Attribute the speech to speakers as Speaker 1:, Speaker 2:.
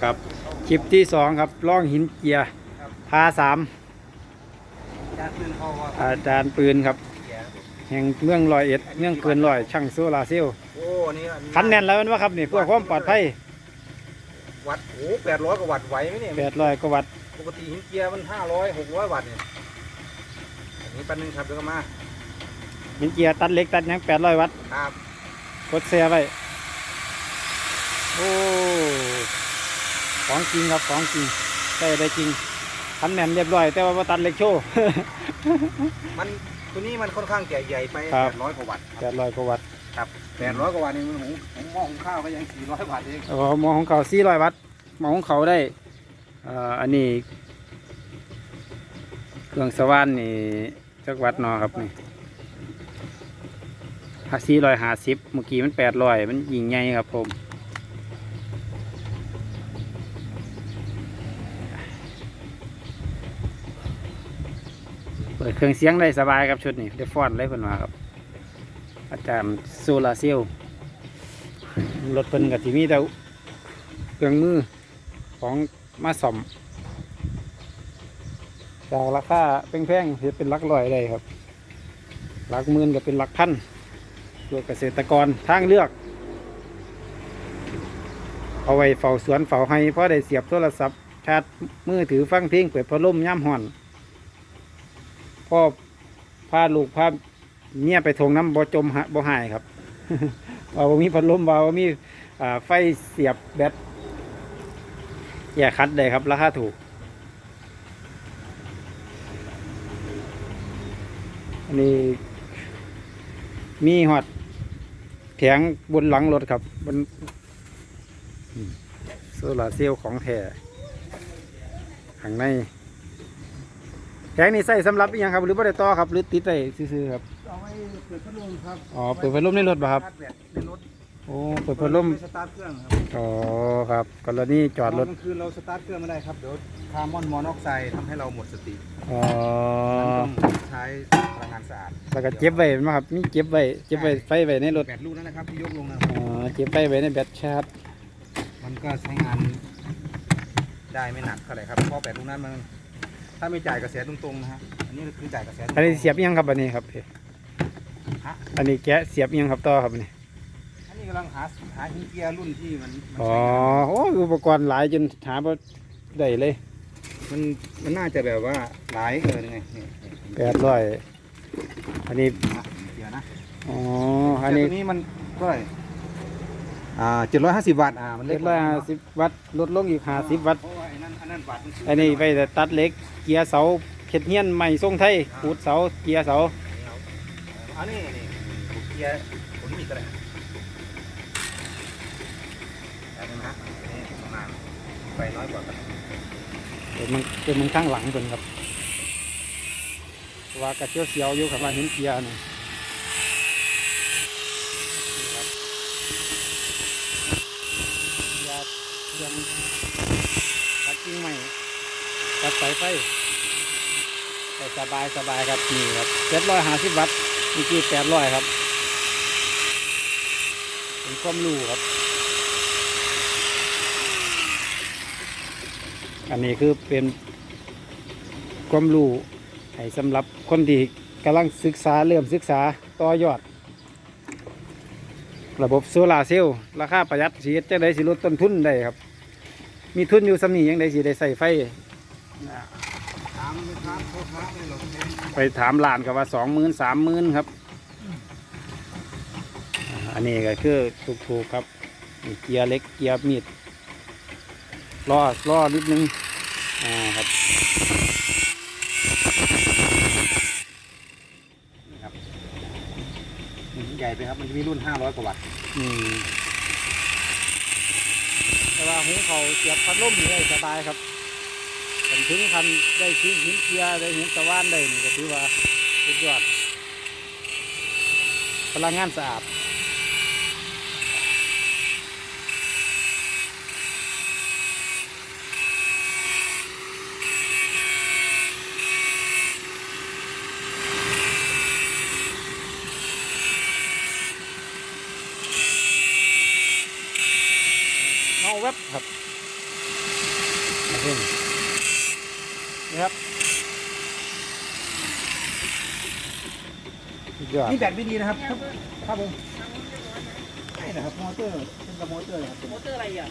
Speaker 1: ครับคลิปที่สองครับล่องหินเกียร์พาสาม
Speaker 2: จานปืนเขาว่า
Speaker 1: อาจารย์ปืนครับ
Speaker 2: เกียร์
Speaker 1: แห่งเมืองลอยเอ็ดเมืองเกินลอยช่างโซลาร์เซลล์
Speaker 2: โอ้นี่
Speaker 1: คันแน่นแล้วแม่นว่าครับนี่เพื่อความปลอดภัย
Speaker 2: วัดโอ้แปดร้อยกว่าวัตต์ไหวไหมเนี่ย
Speaker 1: แปดร้อยกว่าวัตต์
Speaker 2: ปกติหินเกียร์มันห้าร้อยหกร้อยวัตต์เนี่ยอันนี้แปันหนึ่งครับเดี๋ยวก็มา
Speaker 1: หินเกียร์ตัดเล็กตัดหยังแปดร้อยวัตต์
Speaker 2: ครับ
Speaker 1: กดแชร์ไว้โอ้ ของจริงครับของจริงใช่ได้จริงคันแน่นเรียบร้อย แต่ว่าบ่ตัดเล็กโชว์
Speaker 2: มันตัวนี้มันค่อนข้างใหญ่ใหญ่ไป
Speaker 1: ครั
Speaker 2: แป
Speaker 1: บ
Speaker 2: ดร้อยกว่าวัตต์
Speaker 1: แปดร้อยกว่าวัตต์
Speaker 2: ครับแปดร้อยกว่าวัตต์นี่มันหุงหุงหม้อหุงข้าวก็ยังสี่ร้อยวัตต์เอง
Speaker 1: อ๋อหมอของเขาสี่ร้อยวัตต์หมอของเขาได้เอ่ออันนี้เครื่องสว่านนี่จักวัดเนอครับนี่ห้าสี่ร้อยห้าสิบเมื่อกี้มันแปดร้อยมันยิงใหญ่ครับผม ปิดเครื่องเสียงได้สบายครับชุดนี้ได้ฟอนเลยเพิ่นว่าครับอาจารย์โซลาเซลลรถเพิ่นกับที่มีแต่เครื่องมือของมาซ่อมจากราคาแพงๆจะเป็นลักร้อยได้ครับลักหมื่นก็เป็นลักพันเพื่อเกษตรกรทางเลือก เอาไว้เฝ้าสวนเฝ้าให้เพราะได้เสียบโทรศัพท์ชาร์จมือถือฟังเพลงเปิดพัดลมย่ำห่อน พ่อพาลูกพาเมียไปทงน้ำบ่จมหะบ่หายครับว่าบ่มีพัดลมว่าบ่มีอ่าไฟเสียบแบตแยกคัดได้ครับราคาถูก อันนี้ มีหอดแผงบนหลังรถครับบนโซลาเซลล์ของแท้ข้างใน แผงนี้ใส่สำหรับอหยังครับหรือบ่ได้ต่อครับหรือติดได้ซื่อๆครับ
Speaker 2: เอาไว้เปิดพัดลมครับ
Speaker 1: อ๋อเปิดพัดลมในรถป่ะครับ
Speaker 2: ชาร์จแบตในรถ
Speaker 1: โอ้เปิดพัดลม
Speaker 2: สตาร์ทเครื่องครับ
Speaker 1: อ๋อครับกรณีจอดรถ
Speaker 2: ตอนกลางคืนเราสตาร์ทเครื่องไม่ได้ครับเดี๋ยวคาร์บอนมอนอกไซด์ทำให้เราหมดสติ
Speaker 1: อ๋อ
Speaker 2: ต้องใช้พลังงานสะอาด
Speaker 1: แล้วก็เก็บไว้เห็นไหมครับมีเก็บไว้เก็บไว้ไฟไว้ในรถ
Speaker 2: แบตลูกนั้นนะครับที่ยกลงนะ
Speaker 1: อ๋อเก็บไฟไว้ในแบตชาร์จ
Speaker 2: มันก็ใช้งานได้ไม่หนักเท่าไหร่ครับเพราะแบตลูกนั้นมัน ถ้าไม่จ่ายกระแสตรงๆนะฮะ อันนี้คือจ่ายกระแสตรงๆ
Speaker 1: อันนี้เสียบอิหยังครับอันนี้ครับพี่
Speaker 2: ฮะ
Speaker 1: อันนี้แกะเสียบอิหยังครับต่อครับอันนี่
Speaker 2: อันนี้กำลังหาหาหินเกียร์รุ่นที่มันมัน
Speaker 1: อ๋อ
Speaker 2: ใช้งาน
Speaker 1: โอ้อุปกรณ์หลายจนหาบ่ได้เลย
Speaker 2: มันมันน่าจะแบบว่าหลายเออนี่ไงนี่
Speaker 1: แปดร้อยอันนี้
Speaker 2: นะเกียร์นะ
Speaker 1: อ๋อ
Speaker 2: อั
Speaker 1: อั
Speaker 2: น
Speaker 1: น
Speaker 2: นี้
Speaker 1: นี้
Speaker 2: ตัวนี้มันเท่าไหร่ อ่าเจ็ดร้อยห้าสิบวัตต์อ่ามัน
Speaker 1: เล็
Speaker 2: เล็
Speaker 1: ก
Speaker 2: ก
Speaker 1: ละ
Speaker 2: ไป
Speaker 1: ห้า
Speaker 2: เนาะ
Speaker 1: สิบวัตต์ลดลงอีกห้าสิบวัตต์
Speaker 2: เพราะว่าไอ้นั่นอันนั้นวัตต์มันซื้
Speaker 1: อันนี้ไปแต่ตัดเหล็กเกียร์เสาเข็ดเฮียนใหม่ทรงไทยขูดเสาเกียร์เสา
Speaker 2: อันนี้นี่เกียร์ผมมีก็ได้แต่เป็นนะนี่ประมาณไฟน้อยกว่ากัน
Speaker 1: เดี๋ยวมันเดี๋ยวมันข้างหลังเพิ่นครับว่ากระเจียวเสียวอยู่ครับว่าเห็นเกียร์นี่นี่ครับเกีย ยร์ตัดกิ่งใหม่ตัดสายไฟแต่สบายสบายครับนี่ครับเจ็ดร้อยห้าสิบวัตต์เมื่อกี้แปดร้อยครับเป็นความรู้ครับ อันนี้คือเป็นความรู้ให้สำหรับคนที่กำลังศึกษาเริ่มศึกษาต่อยอด ระบบโซลาร์เซลล์ราคาประหยัดสีจะได้สิลดต้นทุนได้ครับ มีทุนอยู่สำนียังได้สิได้ใส่ไฟ
Speaker 2: ไป
Speaker 1: ถามหลานกับว่าสองหมื่นสามหมื่นครับ อันนี้ก็คือถูกๆครับเกียร์เล็กเกียร์มีดล้อล้อนิดนึง อ่าครับ
Speaker 2: นี่ครับนี่ใหญ่ไปครับ มันจะมีรุ่น 500 กว่าวัตต์
Speaker 1: อืมแต่ว่าหูเขาเสียบพัดลมนี่ได้สบายครับผมถึงคันได้ชิ้นหินเกียร์ได้หินตะวันได้นี่ก็ถือว่าสุดยอดพลังงานสะอาดาแวบครับเพ่งนะครับสุดยอด
Speaker 2: นี่แบตไม่ดีนะครับ ครับผมใช่นะครับมอเตอร์เป็นกับมอเตอร์ครับ
Speaker 3: มอเตอร์อะไรอะ